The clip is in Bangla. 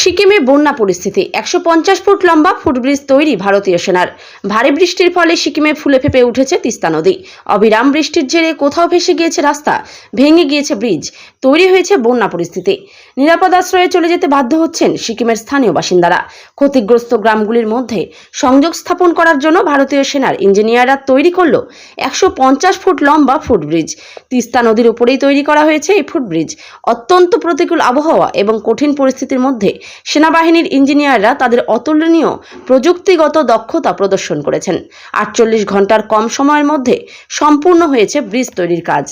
সিকিমে বন্যা পরিস্থিতি। একশো পঞ্চাশ ফুট লম্বা ফুটব্রিজ তৈরি ভারতীয় সেনার। ভারী বৃষ্টির ফলে সিকিমে ফুলে ফেপে উঠেছে তিস্তা নদী। অবিরাম বৃষ্টির জেরে কোথাও ভেসে গিয়েছে রাস্তা, ভেঙে গিয়েছে ব্রিজ। তৈরি হয়েছে বন্যা পরিস্থিতি। নিরাপদ আশ্রয়ে চলে যেতে বাধ্য হচ্ছেন সিকিমের স্থানীয় বাসিন্দারা। ক্ষতিগ্রস্ত গ্রামগুলির মধ্যে সংযোগ স্থাপন করার জন্য ভারতীয় সেনার ইঞ্জিনিয়াররা তৈরি করল একশো পঞ্চাশ ফুট লম্বা ফুটব্রিজ। তিস্তা নদীর উপরেই তৈরি করা হয়েছে এই ফুটব্রিজ। অত্যন্ত প্রতিকূল আবহাওয়া এবং কঠিন পরিস্থিতির মধ্যে সেনাবাহিনীর ইঞ্জিনিয়াররা তাদের অতুলনীয় প্রযুক্তিগত দক্ষতা প্রদর্শন করেছেন। আটচল্লিশ ঘণ্টার কম সময়ের মধ্যে সম্পূর্ণ হয়েছে ব্রিজ তৈরির কাজ।